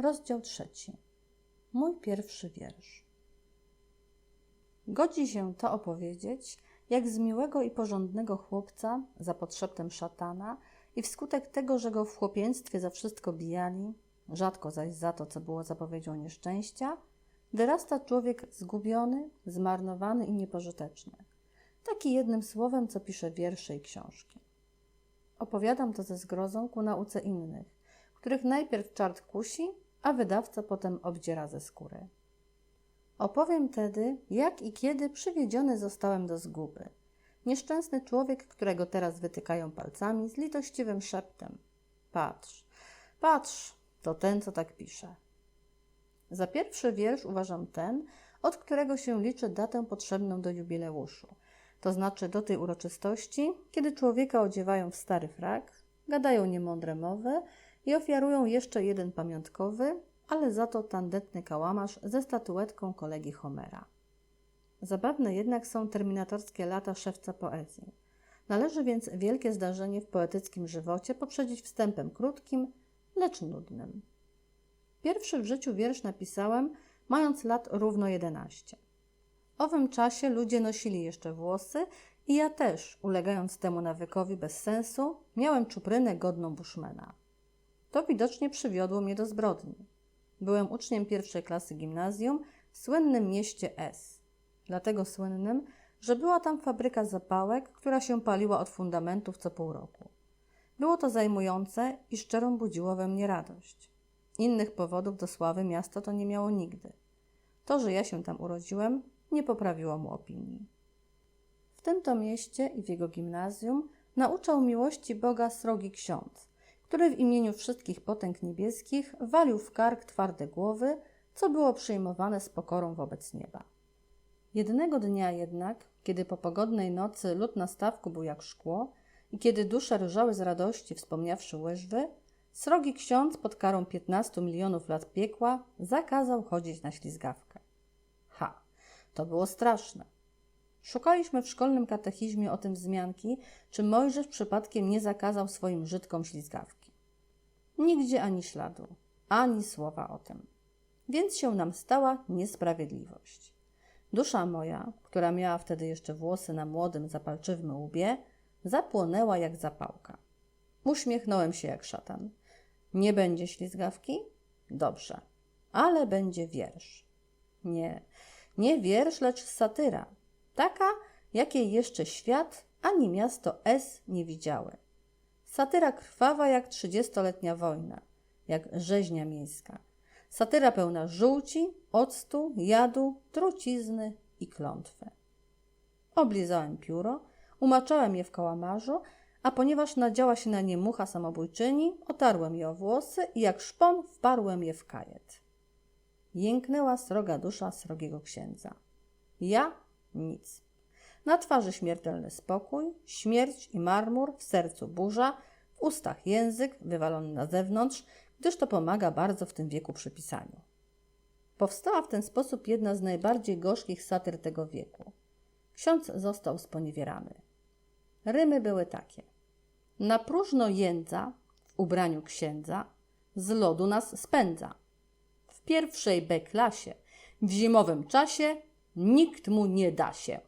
Rozdział trzeci. Mój pierwszy wiersz. Godzi się to opowiedzieć, jak z miłego i porządnego chłopca, za podszeptem szatana i wskutek tego, że go w chłopięctwie za wszystko bijali, rzadko zaś za to, co było zapowiedzią nieszczęścia, wyrasta człowiek zgubiony, zmarnowany i niepożyteczny. Taki jednym słowem, co pisze wiersze i książki. Opowiadam to ze zgrozą ku nauce innych, których najpierw czart kusi, a wydawca potem obdziera ze skóry. Opowiem tedy, jak i kiedy przywiedziony zostałem do zguby. Nieszczęsny człowiek, którego teraz wytykają palcami z litościwym szeptem. Patrz, patrz, to ten, co tak pisze. Za pierwszy wiersz uważam ten, od którego się liczy datę potrzebną do jubileuszu, to znaczy do tej uroczystości, kiedy człowieka odziewają w stary frak, gadają niemądre mowy i ofiarują jeszcze jeden pamiątkowy, ale za to tandetny kałamarz ze statuetką kolegi Homera. Zabawne jednak są terminatorskie lata szewca poezji. Należy więc wielkie zdarzenie w poetyckim żywocie poprzedzić wstępem krótkim, lecz nudnym. Pierwszy w życiu wiersz napisałem, mając lat równo jedenaście. W owym czasie ludzie nosili jeszcze włosy i ja też, ulegając temu nawykowi bez sensu, miałem czuprynę godną buszmena. To widocznie przywiodło mnie do zbrodni. Byłem uczniem pierwszej klasy gimnazjum w słynnym mieście S. Dlatego słynnym, że była tam fabryka zapałek, która się paliła od fundamentów co pół roku. Było to zajmujące i szczerą budziło we mnie radość. Innych powodów do sławy miasto to nie miało nigdy. To, że ja się tam urodziłem, nie poprawiło mu opinii. W tym to mieście i w jego gimnazjum nauczał miłości Boga srogi ksiądz, który w imieniu wszystkich potęg niebieskich walił w kark twarde głowy, co było przyjmowane z pokorą wobec nieba. Jednego dnia jednak, kiedy po pogodnej nocy lód na stawku był jak szkło i kiedy dusze rżały z radości, wspomniawszy łyżwy, srogi ksiądz pod karą 15 milionów lat piekła zakazał chodzić na ślizgawkę. Ha, to było straszne. Szukaliśmy w szkolnym katechizmie o tym wzmianki, czy Mojżesz przypadkiem nie zakazał swoim Żydkom ślizgawki. Nigdzie ani śladu, ani słowa o tym. Więc się nam stała niesprawiedliwość. Dusza moja, która miała wtedy jeszcze włosy na młodym, zapalczywym łbie, zapłonęła jak zapałka. Uśmiechnąłem się jak szatan. Nie będzie ślizgawki? Dobrze. Ale będzie wiersz. Nie, nie wiersz, lecz satyra. Taka, jakiej jeszcze świat ani miasto S nie widziały. Satyra krwawa jak trzydziestoletnia wojna, jak rzeźnia miejska. Satyra pełna żółci, octu, jadu, trucizny i klątwy. Oblizałem pióro, umaczałem je w kałamarzu, a ponieważ nadziała się na nie mucha samobójczyni, otarłem je o włosy i jak szpon wparłem je w kajet. Jęknęła sroga dusza srogiego księdza. Ja nic. Na twarzy śmiertelny spokój, śmierć i marmur, w sercu burza, w ustach język wywalony na zewnątrz, gdyż to pomaga bardzo w tym wieku przy pisaniu. Powstała w ten sposób jedna z najbardziej gorzkich satyr tego wieku. Ksiądz został sponiewierany. Rymy były takie. Na próżno jędza, w ubraniu księdza, z lodu nas spędza. W pierwszej B klasie, w zimowym czasie, nikt mu nie da się.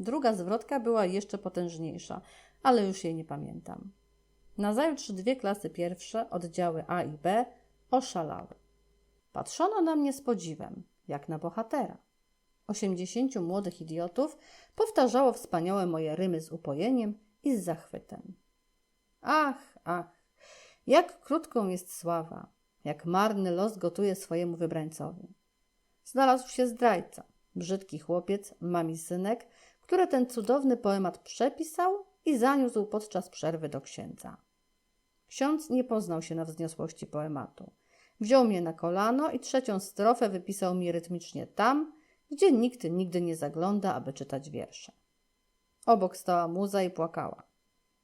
Druga zwrotka była jeszcze potężniejsza, ale już jej nie pamiętam. Nazajutrz dwie klasy pierwsze, oddziały A i B, oszalały. Patrzono na mnie z podziwem, jak na bohatera. Osiemdziesięciu młodych idiotów powtarzało wspaniałe moje rymy z upojeniem i z zachwytem. Ach, ach, jak krótką jest sława, jak marny los gotuje swojemu wybrańcowi. Znalazł się zdrajca, brzydki chłopiec, mami synek, który ten cudowny poemat przepisał i zaniósł podczas przerwy do księdza. Ksiądz nie poznał się na wzniosłości poematu. Wziął mnie na kolano i trzecią strofę wypisał mi rytmicznie tam, gdzie nikt nigdy nie zagląda, aby czytać wiersze. Obok stała muza i płakała.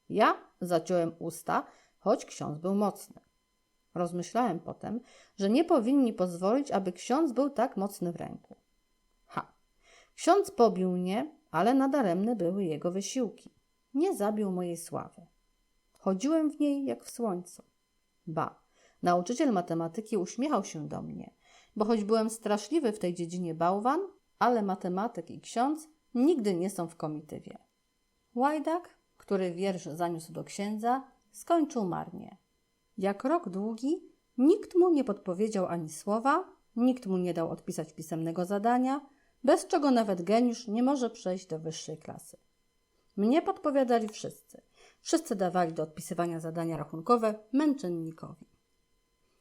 Ja zaciąłem usta, choć ksiądz był mocny. Rozmyślałem potem, że nie powinni pozwolić, aby ksiądz był tak mocny w ręku. Ha! Ksiądz pobił mnie, ale nadaremne były jego wysiłki. Nie zabił mojej sławy. Chodziłem w niej jak w słońcu. Ba, Nauczyciel matematyki uśmiechał się do mnie, bo choć byłem straszliwy w tej dziedzinie bałwan, ale matematyk i ksiądz nigdy nie są w komitywie. Łajdak, który wiersz zaniósł do księdza, skończył marnie. Jak rok długi, nikt mu nie podpowiedział ani słowa, nikt mu nie dał odpisać pisemnego zadania, bez czego nawet geniusz nie może przejść do wyższej klasy. Mnie podpowiadali wszyscy. Wszyscy dawali do odpisywania zadania rachunkowe męczennikowi.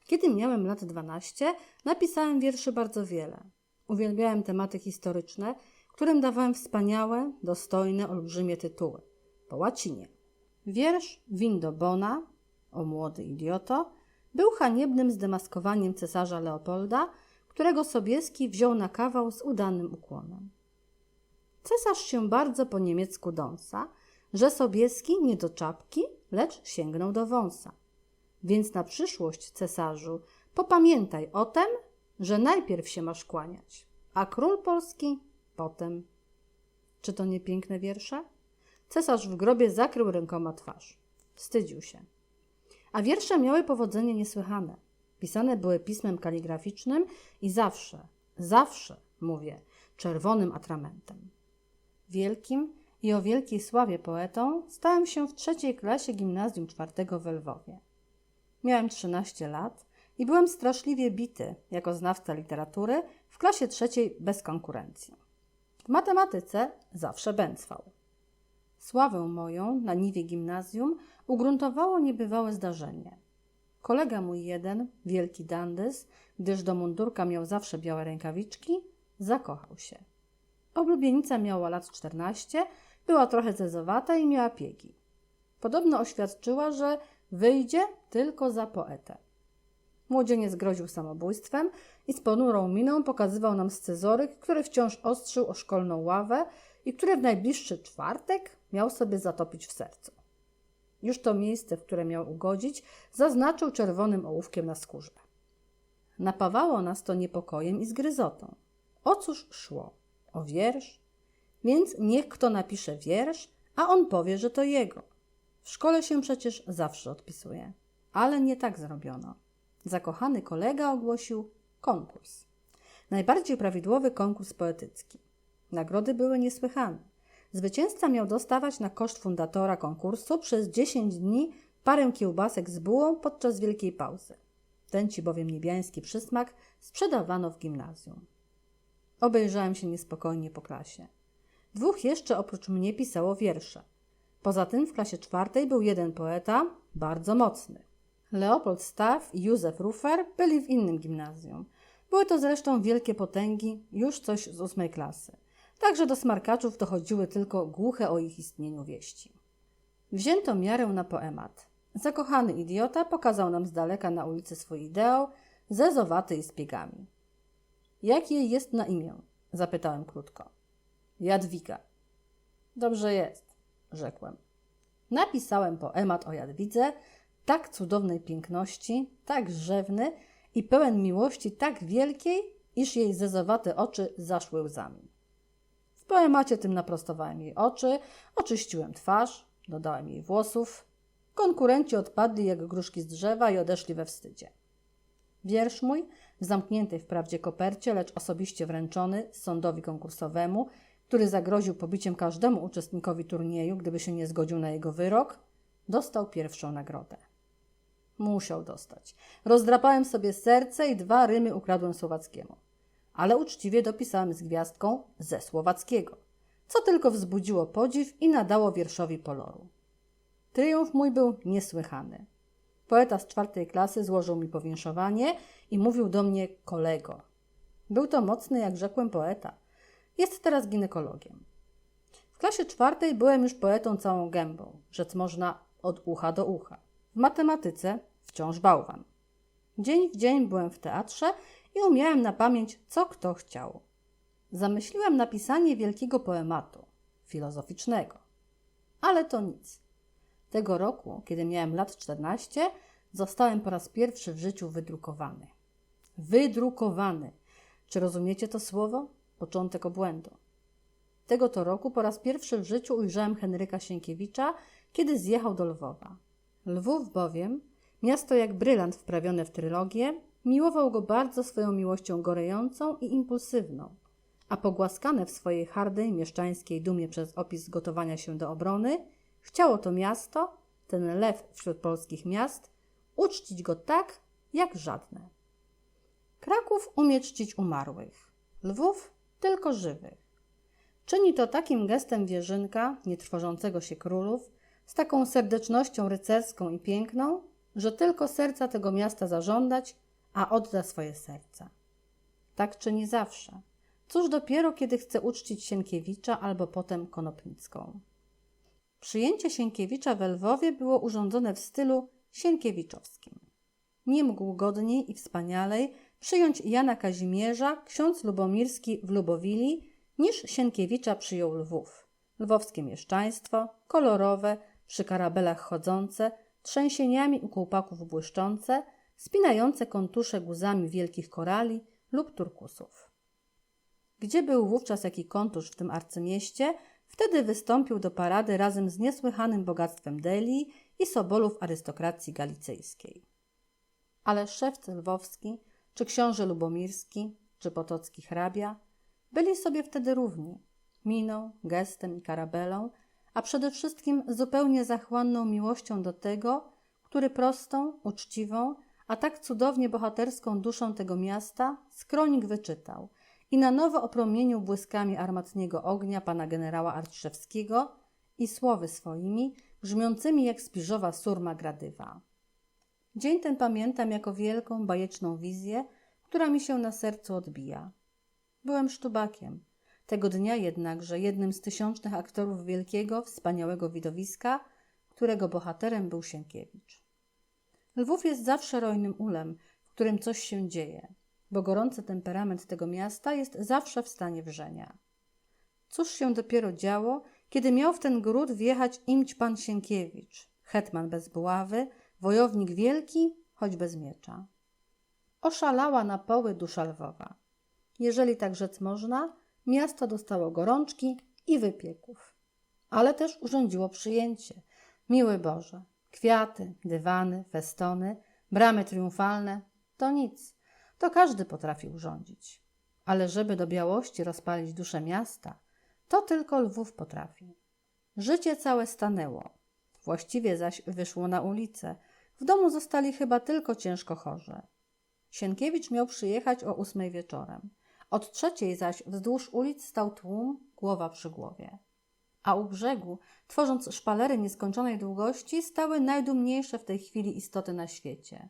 Kiedy miałem lat 12, napisałem wierszy bardzo wiele. Uwielbiałem tematy historyczne, którym dawałem wspaniałe, dostojne, olbrzymie tytuły. Po łacinie. Wiersz Windobona, o młody idioto, był haniebnym zdemaskowaniem cesarza Leopolda, którego Sobieski wziął na kawał z udanym ukłonem. Cesarz się bardzo po niemiecku dąsa, że Sobieski nie do czapki, lecz sięgnął do wąsa. Więc na przyszłość, cesarzu, popamiętaj o tem, że najpierw się masz kłaniać, a król polski potem. Czy to nie piękne wiersze? Cesarz w grobie zakrył rękoma twarz. Wstydził się. A wiersze miały powodzenie niesłychane. Pisane były pismem kaligraficznym i zawsze, zawsze, mówię, czerwonym atramentem. Wielkim i o wielkiej sławie poetą stałem się w trzeciej klasie gimnazjum czwartego w Lwowie. Miałem 13 lat i byłem straszliwie bity jako znawca literatury w klasie trzeciej bez konkurencji. W matematyce zawsze bęcwał. Sławę moją na niwie gimnazjum ugruntowało niebywałe zdarzenie. Kolega mój jeden, wielki dandys, gdyż do mundurka miał zawsze białe rękawiczki, zakochał się. Oblubienica miała lat 14, była trochę zezowata i miała piegi. Podobno oświadczyła, że wyjdzie tylko za poetę. Młodzieniec groził samobójstwem i z ponurą miną pokazywał nam scyzoryk, który wciąż ostrzył o szkolną ławę i który w najbliższy czwartek miał sobie zatopić w sercu. Już to miejsce, w które miał ugodzić, zaznaczył czerwonym ołówkiem na skórze. Napawało nas to niepokojem i zgryzotą. O cóż szło? O wiersz? Więc niech kto napisze wiersz, a on powie, że to jego. W szkole się przecież zawsze odpisuje. Ale nie tak zrobiono. Zakochany kolega ogłosił konkurs. Najbardziej prawidłowy konkurs poetycki. Nagrody były niesłychane. Zwycięzca miał dostawać na koszt fundatora konkursu przez 10 dni parę kiełbasek z bułą podczas wielkiej pauzy. Ten ci bowiem niebiański przysmak sprzedawano w gimnazjum. Obejrzałem się niespokojnie po klasie. Dwóch jeszcze oprócz mnie pisało wiersze. Poza tym w klasie czwartej był jeden poeta, bardzo mocny. Leopold Staff i Józef Rufer byli w innym gimnazjum. Były to zresztą wielkie potęgi, już coś z ósmej klasy. Także do smarkaczów dochodziły tylko głuche o ich istnieniu wieści. Wzięto miarę na poemat. Zakochany idiota pokazał nam z daleka na ulicy swój ideał, zezowaty i z piegami. Jak jej jest na imię? Zapytałem krótko. Jadwiga. Dobrze jest, rzekłem. Napisałem poemat o Jadwidze, tak cudownej piękności, tak rzewny i pełen miłości tak wielkiej, iż jej zezowate oczy zaszły łzami. Poemacie tym naprostowałem jej oczy, oczyściłem twarz, dodałem jej włosów. Konkurenci odpadli jak gruszki z drzewa i odeszli we wstydzie. Wiersz mój, w zamkniętej wprawdzie kopercie, lecz osobiście wręczony sądowi konkursowemu, który zagroził pobiciem każdemu uczestnikowi turnieju, gdyby się nie zgodził na jego wyrok, dostał pierwszą nagrodę. Musiał dostać. Rozdrapałem sobie serce i dwa rymy ukradłem Słowackiemu. Ale uczciwie dopisałem z gwiazdką ze Słowackiego, co tylko wzbudziło podziw i nadało wierszowi poloru. Triumf mój był niesłychany. Poeta z czwartej klasy złożył mi powinszowanie i mówił do mnie kolego. Był to mocny, jak rzekłem, poeta. Jest teraz ginekologiem. W klasie czwartej byłem już poetą całą gębą, rzec można od ucha do ucha. W matematyce wciąż bałwan. Dzień w dzień byłem w teatrze i umiałem na pamięć, co kto chciał. Zamyśliłem napisanie wielkiego poematu, filozoficznego. Ale to nic. Tego roku, kiedy miałem lat 14, zostałem po raz pierwszy w życiu wydrukowany. Wydrukowany. Czy rozumiecie to słowo? Początek obłędu. Tego to roku po raz pierwszy w życiu ujrzałem Henryka Sienkiewicza, kiedy zjechał do Lwowa. Lwów bowiem miasto jak brylant wprawione w trylogię, miłował go bardzo swoją miłością gorejącą i impulsywną, a pogłaskane w swojej hardej mieszczańskiej dumie przez opis gotowania się do obrony, chciało to miasto, ten lew wśród polskich miast, uczcić go tak, jak żadne. Kraków umie czcić umarłych, Lwów tylko żywych. Czyni to takim gestem wierzynka, nietrwożącego się królów, z taką serdecznością rycerską i piękną, że tylko serca tego miasta zażądać, a odda swoje serca. Tak czyni zawsze. Cóż dopiero, kiedy chce uczcić Sienkiewicza albo potem Konopnicką. Przyjęcie Sienkiewicza w Lwowie było urządzone w stylu sienkiewiczowskim. Nie mógł godniej i wspanialej przyjąć Jana Kazimierza, ksiądz lubomirski w Lubowili, niż Sienkiewicza przyjął Lwów. Lwowskie mieszczaństwo, kolorowe, przy karabelach chodzące, trzęsieniami u kołpaków błyszczące, spinające kontusze guzami wielkich korali lub turkusów. Gdzie był wówczas jaki kontusz w tym arcymieście, wtedy wystąpił do parady razem z niesłychanym bogactwem Delii i sobolów arystokracji galicyjskiej. Ale szewc lwowski, czy książę lubomirski, czy potocki hrabia, byli sobie wtedy równi, miną, gestem i karabelą, a przede wszystkim zupełnie zachłanną miłością do tego, który prostą, uczciwą, a tak cudownie bohaterską duszą tego miasta skronik wyczytał i na nowo opromienił błyskami armatniego ognia pana generała Arciszewskiego i słowy swoimi, brzmiącymi jak spiżowa surma gradywa. Dzień ten pamiętam jako wielką, bajeczną wizję, która mi się na sercu odbija. Byłem sztubakiem. Tego dnia jednakże jednym z tysiącznych aktorów wielkiego, wspaniałego widowiska, którego bohaterem był Sienkiewicz. Lwów jest zawsze rojnym ulem, w którym coś się dzieje, bo gorący temperament tego miasta jest zawsze w stanie wrzenia. Cóż się dopiero działo, kiedy miał w ten gród wjechać imć pan Sienkiewicz, hetman bez buławy, wojownik wielki, choć bez miecza. Oszalała na poły dusza Lwowa. Jeżeli tak rzec można, miasto dostało gorączki i wypieków. Ale też urządziło przyjęcie. Miły Boże, kwiaty, dywany, festony, bramy triumfalne to nic. To każdy potrafi urządzić. Ale żeby do białości rozpalić duszę miasta, to tylko Lwów potrafi. Życie całe stanęło. Właściwie zaś wyszło na ulicę. W domu zostali chyba tylko ciężko chorzy. Sienkiewicz miał przyjechać o ósmej wieczorem. Od trzeciej zaś wzdłuż ulic stał tłum, głowa przy głowie. A u brzegu, tworząc szpalery nieskończonej długości, stały najdumniejsze w tej chwili istoty na świecie.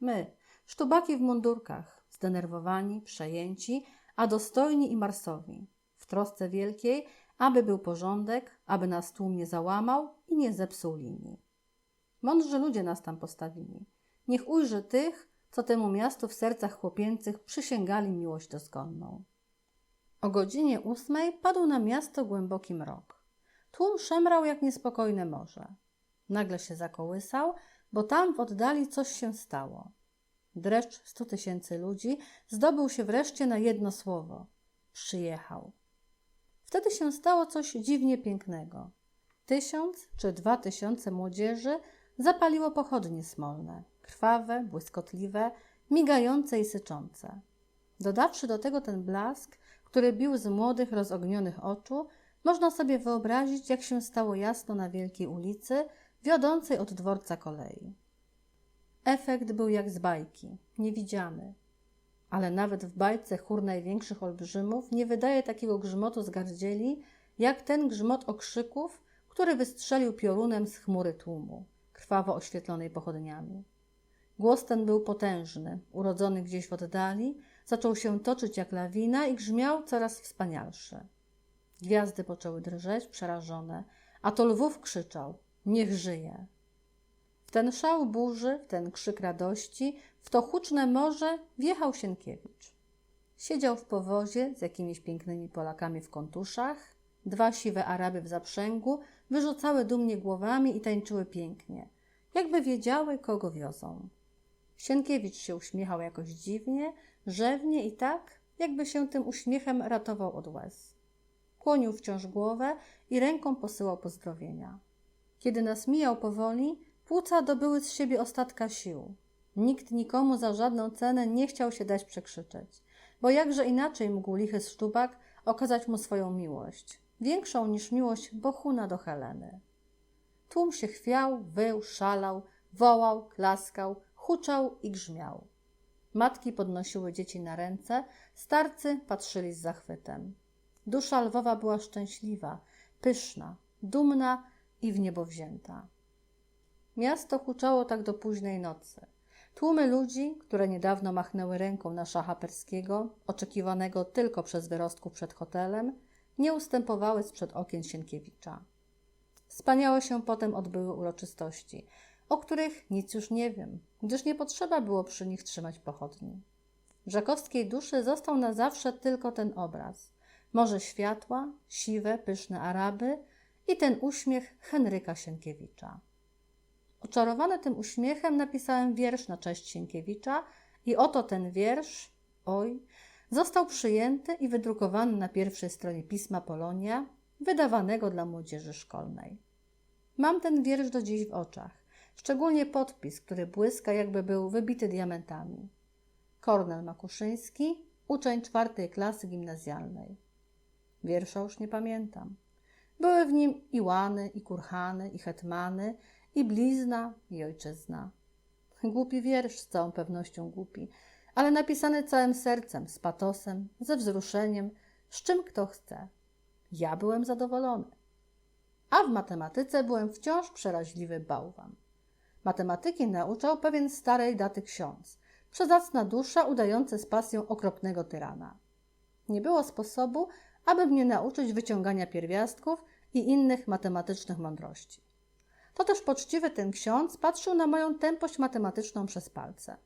My, sztubaki w mundurkach, zdenerwowani, przejęci, a dostojni i marsowi, w trosce wielkiej, aby był porządek, aby nas tłum nie załamał i nie zepsuł linii. Mądrzy ludzie nas tam postawili. Niech ujrzy tych, co temu miastu w sercach chłopięcych przysięgali miłość dozgonną. O godzinie ósmej padł na miasto głęboki mrok. Tłum szemrał jak niespokojne morze. Nagle się zakołysał, bo tam w oddali coś się stało. Dreszcz stu tysięcy ludzi zdobył się wreszcie na jedno słowo. Przyjechał. Wtedy się stało coś dziwnie pięknego. Tysiąc czy dwa tysiące młodzieży zapaliło pochodnie smolne krwawe, błyskotliwe, migające i syczące. Dodawszy do tego ten blask, który bił z młodych, rozognionych oczu, można sobie wyobrazić, jak się stało jasno na wielkiej ulicy, wiodącej od dworca kolei. Efekt był jak z bajki, niewidziany. Ale nawet w bajce chór największych olbrzymów nie wydaje takiego grzmotu z gardzieli, jak ten grzmot okrzyków, który wystrzelił piorunem z chmury tłumu, krwawo oświetlonej pochodniami. Głos ten był potężny, urodzony gdzieś w oddali, zaczął się toczyć jak lawina i grzmiał coraz wspanialszy. Gwiazdy poczęły drżeć, przerażone, a to lwów krzyczał: Niech żyje! W ten szał burzy, w ten krzyk radości, w to huczne morze wjechał Sienkiewicz. Siedział w powozie z jakimiś pięknymi Polakami w kontuszach, dwa siwe Araby w zaprzęgu wyrzucały dumnie głowami i tańczyły pięknie, jakby wiedziały, kogo wiozą. Sienkiewicz się uśmiechał jakoś dziwnie, rzewnie i tak, jakby się tym uśmiechem ratował od łez. Kłonił wciąż głowę i ręką posyłał pozdrowienia. Kiedy nas mijał powoli, Płuca dobyły z siebie ostatka sił. Nikt nikomu za żadną cenę nie chciał się dać przekrzyczeć, bo jakże inaczej mógł lichy Szczubak okazać mu swoją miłość, większą niż miłość Bohuna do Heleny. Tłum się chwiał, wył, szalał, wołał, klaskał, huczał i grzmiał. Matki podnosiły dzieci na ręce, starcy patrzyli z zachwytem. Dusza lwowa była szczęśliwa, pyszna, dumna i w niebo wzięta. Miasto huczało tak do późnej nocy. Tłumy ludzi, które niedawno machnęły ręką na szacha perskiego, oczekiwanego tylko przez wyrostków przed hotelem, nie ustępowały sprzed okien Sienkiewicza. Wspaniałe się potem odbyły uroczystości, o których nic już nie wiem, gdyż nie potrzeba było przy nich trzymać pochodni. W duszy został na zawsze tylko ten obraz. Morze światła, siwe, pyszne Araby i ten uśmiech Henryka Sienkiewicza. Oczarowany tym uśmiechem napisałem wiersz na cześć Sienkiewicza i oto ten wiersz, oj, został przyjęty i wydrukowany na pierwszej stronie pisma Polonia, wydawanego dla młodzieży szkolnej. Mam ten wiersz do dziś w oczach, szczególnie podpis, który błyska, jakby był wybity diamentami. Kornel Makuszyński, uczeń czwartej klasy gimnazjalnej. Wiersza już nie pamiętam. Były w nim i łany, i kurhany, i hetmany, i blizna, i ojczyzna. Głupi wiersz, z całą pewnością głupi, ale napisany całym sercem, z patosem, ze wzruszeniem, z czym kto chce. Ja byłem zadowolony. A w matematyce byłem wciąż przeraźliwy bałwan. Matematyki nauczał pewien starej daty ksiądz, przezacna dusza udający z pasją okropnego tyrana. Nie było sposobu, aby mnie nauczyć wyciągania pierwiastków i innych matematycznych mądrości. To też poczciwy ten ksiądz patrzył na moją tępość matematyczną przez palce.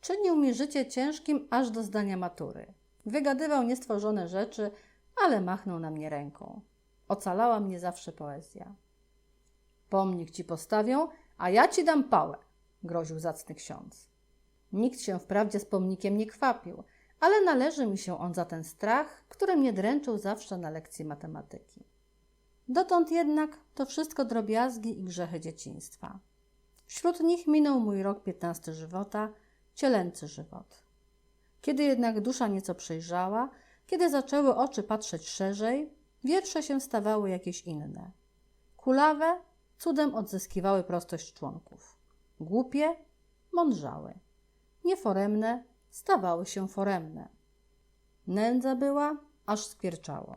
Czynił mi życie ciężkim aż do zdania matury. Wygadywał niestworzone rzeczy, ale machnął na mnie ręką. Ocalała mnie zawsze poezja. Pomnik ci postawią, a ja ci dam pałę, groził zacny ksiądz. Nikt się wprawdzie z pomnikiem nie kwapił, ale należy mi się on za ten strach, który mnie dręczył zawsze na lekcji matematyki. Dotąd jednak to wszystko drobiazgi i grzechy dzieciństwa. Wśród nich minął mój rok piętnasty żywota, cielęcy żywot. Kiedy jednak dusza nieco przejrzała, kiedy zaczęły oczy patrzeć szerzej, wiersze się stawały jakieś inne. Kulawe cudem odzyskiwały prostość członków. Głupie mądrzały. Nieforemne stawały się foremne. Nędza była, aż skwierczało.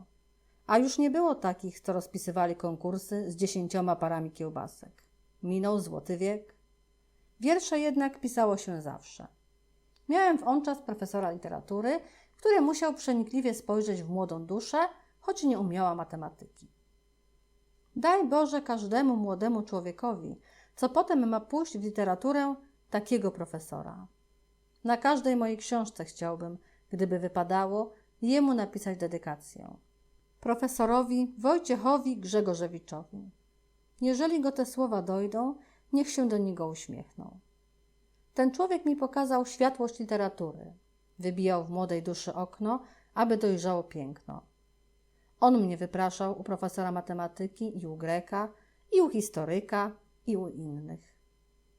A już nie było takich, co rozpisywali konkursy z dziesięcioma parami kiełbasek. Minął złoty wiek. Wiersze jednak pisało się zawsze. Miałem w on czas profesora literatury, który musiał przenikliwie spojrzeć w młodą duszę, choć nie umiała matematyki. Daj Boże każdemu młodemu człowiekowi, co potem ma pójść w literaturę, takiego profesora. Na każdej mojej książce chciałbym, gdyby wypadało, jemu napisać dedykację. Profesorowi Wojciechowi Grzegorzewiczowi. Jeżeli go te słowa dojdą, niech się do niego uśmiechną. Ten człowiek mi pokazał światłość literatury. Wybijał w młodej duszy okno, aby dojrzało piękno. On mnie wypraszał u profesora matematyki i u Greka, i u historyka, i u innych.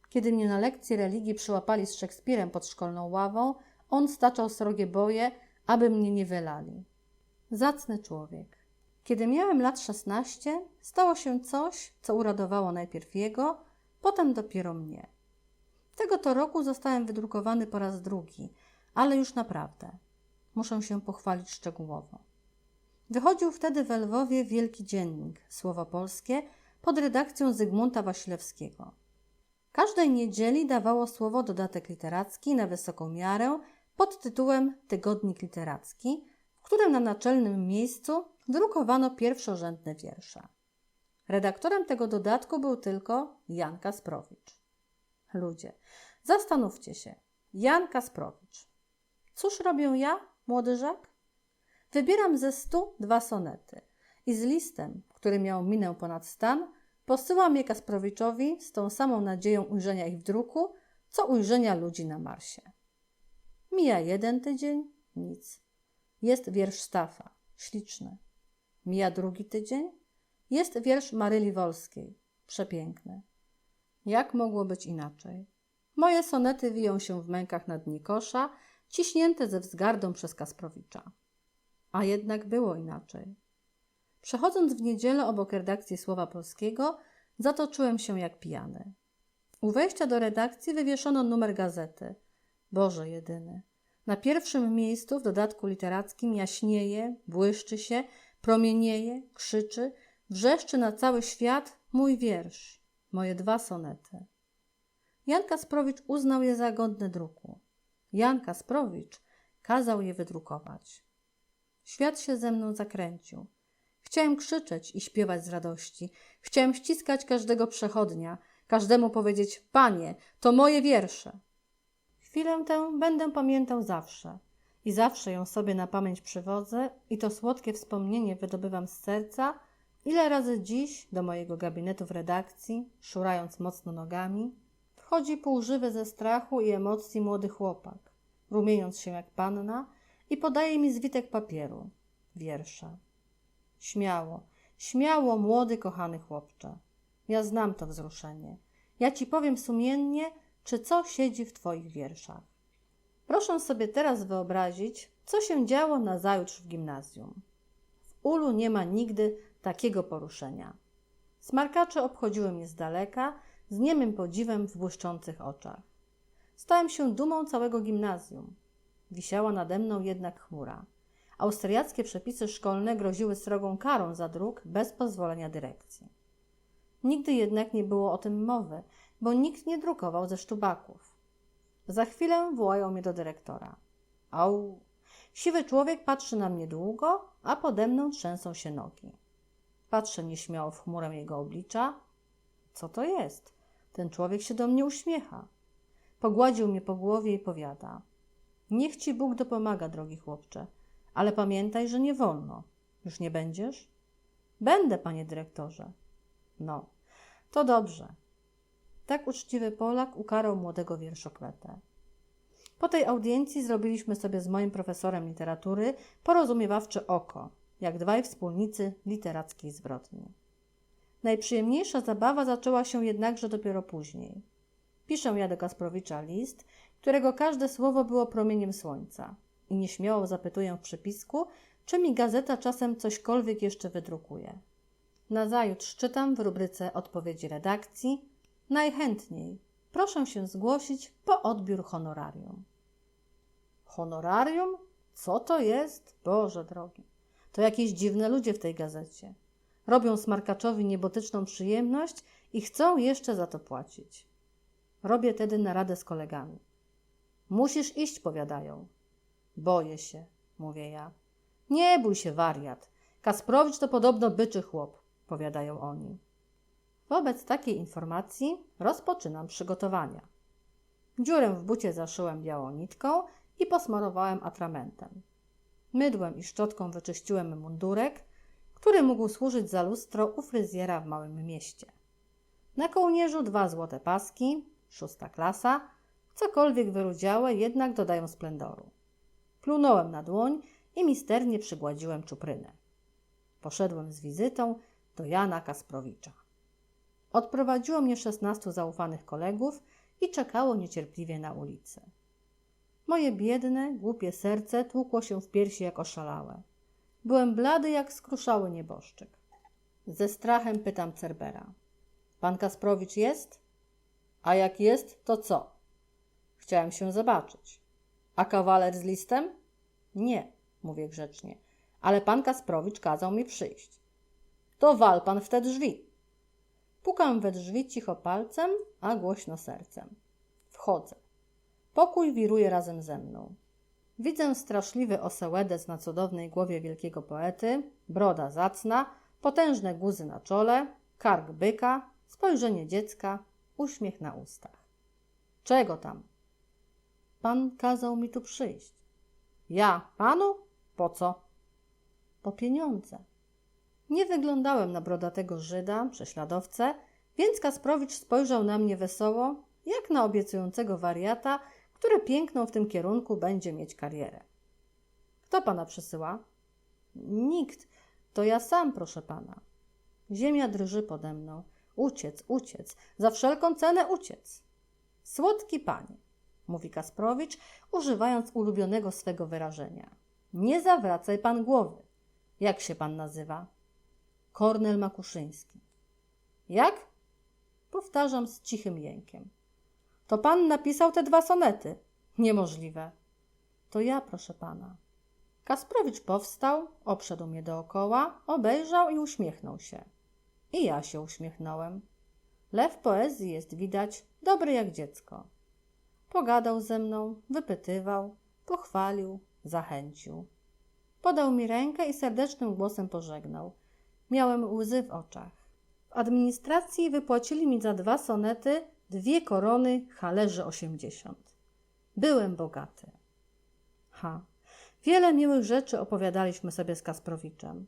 Kiedy mnie na lekcji religii przyłapali z Szekspirem pod szkolną ławą, on staczał srogie boje, aby mnie nie wylali. Zacny człowiek. Kiedy miałem lat szesnaście, stało się coś, co uradowało najpierw jego, potem dopiero mnie. Tego to roku zostałem wydrukowany po raz drugi, ale już naprawdę. Muszę się pochwalić szczegółowo. Wychodził wtedy w Lwowie wielki dziennik, Słowo Polskie, pod redakcją Zygmunta Wasilewskiego. Każdej niedzieli dawało słowo dodatek literacki na wysoką miarę pod tytułem Tygodnik Literacki, w którym na naczelnym miejscu drukowano pierwszorzędne wiersze. Redaktorem tego dodatku był tylko Jan Kasprowicz. Ludzie, zastanówcie się. Jan Kasprowicz. Cóż robię ja, młody Żak? Wybieram ze stu dwa sonety i z listem, który miał minę ponad stan, posyłam je Kasprowiczowi z tą samą nadzieją ujrzenia ich w druku, co ujrzenia ludzi na Marsie. Mija jeden tydzień, nic. Jest wiersz Stafa, śliczny. Mija drugi tydzień, jest wiersz Maryli Wolskiej, przepiękny. Jak mogło być inaczej? Moje sonety wiją się w mękach na dnie kosza, ciśnięte ze wzgardą przez Kasprowicza. A jednak było inaczej. Przechodząc w niedzielę obok redakcji Słowa Polskiego, zatoczyłem się jak pijany. U wejścia do redakcji wywieszono numer gazety. Boże jedyny. Na pierwszym miejscu w dodatku literackim jaśnieje, błyszczy się, promienieje, krzyczy, wrzeszczy na cały świat mój wiersz, moje dwa sonety. Jan Kasprowicz uznał je za godne druku. Jan Kasprowicz kazał je wydrukować. Świat się ze mną zakręcił. Chciałem krzyczeć i śpiewać z radości. Chciałem ściskać każdego przechodnia, każdemu powiedzieć: Panie, to moje wiersze. Chwilę tę będę pamiętał zawsze i zawsze ją sobie na pamięć przywodzę i to słodkie wspomnienie wydobywam z serca, ile razy dziś do mojego gabinetu w redakcji, szurając mocno nogami, wchodzi półżywy ze strachu i emocji młody chłopak, rumieniąc się jak panna i podaje mi zwitek papieru, wiersza. Śmiało, śmiało, młody, kochany chłopcze. Ja znam to wzruszenie. Ja ci powiem sumiennie, czy co siedzi w twoich wierszach. Proszę sobie teraz wyobrazić, co się działo na zajutrz w gimnazjum. W ulu nie ma nigdy takiego poruszenia. Smarkacze obchodziły mnie z daleka, z niemym podziwem w błyszczących oczach. Stałem się dumą całego gimnazjum. Wisiała nade mną jednak chmura. Austriackie przepisy szkolne groziły srogą karą za druk bez pozwolenia dyrekcji. Nigdy jednak nie było o tym mowy, bo nikt nie drukował ze sztubaków. Za chwilę wołają mnie do dyrektora. Au! Siwy człowiek patrzy na mnie długo, a pode mną trzęsą się nogi. Patrzę nieśmiało w chmurę jego oblicza. Co to jest? Ten człowiek się do mnie uśmiecha. Pogładził mnie po głowie i powiada: Niech ci Bóg dopomaga, drogi chłopcze, ale pamiętaj, że nie wolno. Już nie będziesz? Będę, panie dyrektorze. No, to dobrze. Tak uczciwy Polak ukarał młodego wierszokletę. Po tej audiencji zrobiliśmy sobie z moim profesorem literatury porozumiewawcze oko, jak dwaj wspólnicy literackiej zbrodni. Najprzyjemniejsza zabawa zaczęła się jednakże dopiero później. Piszę ja do Kasprowicza list, którego każde słowo było promieniem słońca nieśmiało zapytuję w przypisku, czy mi gazeta czasem cośkolwiek jeszcze wydrukuje. Nazajutrz czytam w rubryce odpowiedzi redakcji najchętniej proszę się zgłosić po odbiór honorarium. Honorarium? Co to jest? Boże drogi. To jakieś dziwne ludzie w tej gazecie. Robią smarkaczowi niebotyczną przyjemność i chcą jeszcze za to płacić. Robię tedy naradę z kolegami. Musisz iść, powiadają. Boję się, mówię ja. Nie bój się, wariat. Kasprowicz to podobno byczy chłop, powiadają oni. Wobec takiej informacji rozpoczynam przygotowania. Dziurę w bucie zaszyłem białą nitką i posmarowałem atramentem. Mydłem i szczotką wyczyściłem mundurek, który mógł służyć za lustro u fryzjera w małym mieście. Na kołnierzu dwa złote paski, szósta klasa, cokolwiek wyrudziałe, jednak dodają splendoru. Plunąłem na dłoń i misternie przygładziłem czuprynę. Poszedłem z wizytą do Jana Kasprowicza. Odprowadziło mnie szesnastu zaufanych kolegów i czekało niecierpliwie na ulicy. Moje biedne, głupie serce tłukło się w piersi jak oszalałe. Byłem blady jak skruszały nieboszczyk. Ze strachem pytam Cerbera. Pan Kasprowicz jest? A jak jest, to co? Chciałem się zobaczyć. A kawaler z listem? Nie, mówię grzecznie, ale pan Kasprowicz kazał mi przyjść. To wal pan w te drzwi. Pukam we drzwi cicho palcem, a głośno sercem. Wchodzę. Pokój wiruje razem ze mną. Widzę straszliwy osełedec na cudownej głowie wielkiego poety, broda zacna, potężne guzy na czole, kark byka, spojrzenie dziecka, uśmiech na ustach. Czego tam? Pan kazał mi tu przyjść. Ja panu? Po co? Po pieniądze. Nie wyglądałem na brodatego Żyda, prześladowcę, więc Kasprowicz spojrzał na mnie wesoło, jak na obiecującego wariata, który piękną w tym kierunku będzie mieć karierę. Kto pana przysyła? Nikt. To ja sam, proszę pana. Ziemia drży pode mną. Uciec, uciec, za wszelką cenę uciec. Słodki panie, mówi Kasprowicz, używając ulubionego swego wyrażenia. Nie zawracaj pan głowy. Jak się pan nazywa? Kornel Makuszyński. Jak? Powtarzam z cichym jękiem. To pan napisał te dwa sonety. Niemożliwe. To ja, proszę pana. Kasprowicz powstał, obszedł mnie dookoła, obejrzał i uśmiechnął się. I ja się uśmiechnąłem. Lew poezji jest widać dobry jak dziecko. Pogadał ze mną, wypytywał, pochwalił, zachęcił. Podał mi rękę i serdecznym głosem pożegnał. Miałem łzy w oczach. W administracji wypłacili mi za dwa sonety dwie korony halerzy osiemdziesiąt. Byłem bogaty. Ha, wiele miłych rzeczy opowiadaliśmy sobie z Kasprowiczem.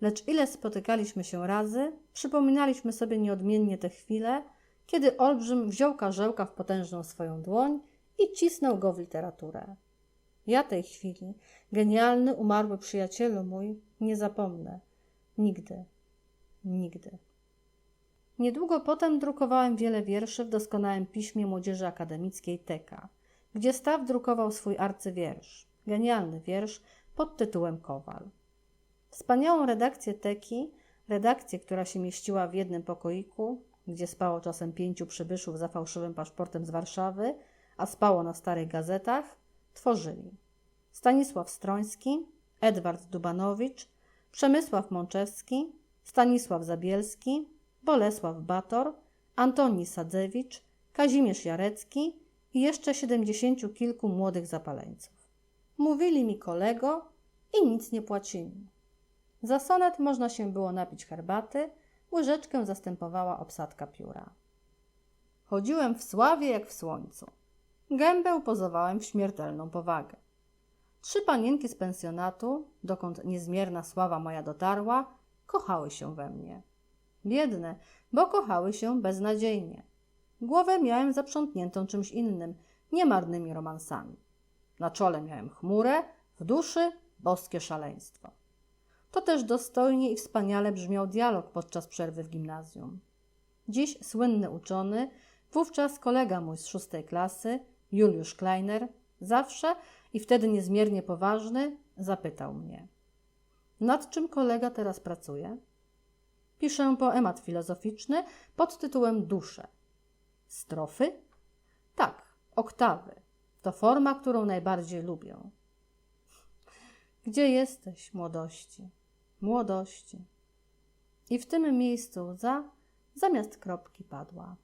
Lecz ile spotykaliśmy się razy, przypominaliśmy sobie nieodmiennie te chwile, kiedy olbrzym wziął karzełka w potężną swoją dłoń i cisnął go w literaturę. Ja tej chwili, genialny, umarły przyjacielu mój, nie zapomnę. Nigdy. Nigdy. Niedługo potem drukowałem wiele wierszy w doskonałym piśmie Młodzieży Akademickiej Teka, gdzie Staw drukował swój arcywiersz, genialny wiersz pod tytułem Kowal. Wspaniałą redakcję Teki, redakcję, która się mieściła w jednym pokoiku, gdzie spało czasem pięciu przybyszów za fałszywym paszportem z Warszawy, a spało na starych gazetach, tworzyli Stanisław Stroński, Edward Dubanowicz, Przemysław Mączewski, Stanisław Zabielski, Bolesław Bator, Antoni Sadzewicz, Kazimierz Jarecki i jeszcze siedemdziesięciu kilku młodych zapaleńców. Mówili mi kolego i nic nie płacili. Za sonet można się było napić herbaty, łyżeczkę zastępowała obsadka pióra. Chodziłem w sławie jak w słońcu. Gębę pozowałem w śmiertelną powagę. Trzy panienki z pensjonatu, dokąd niezmierna sława moja dotarła, kochały się we mnie. Biedne, bo kochały się beznadziejnie. Głowę miałem zaprzątniętą czymś innym, niemarnymi romansami. Na czole miałem chmurę, w duszy boskie szaleństwo. To też dostojnie i wspaniale brzmiał dialog podczas przerwy w gimnazjum. Dziś słynny uczony, wówczas kolega mój z szóstej klasy, Juliusz Kleiner, zawsze i wtedy niezmiernie poważny, zapytał mnie: Nad czym kolega teraz pracuje? Piszę poemat filozoficzny pod tytułem Dusze. Strofy? Tak, oktawy. To forma, którą najbardziej lubię. Gdzie jesteś, młodości? Młodości. I w tym miejscu łza zamiast kropki padła.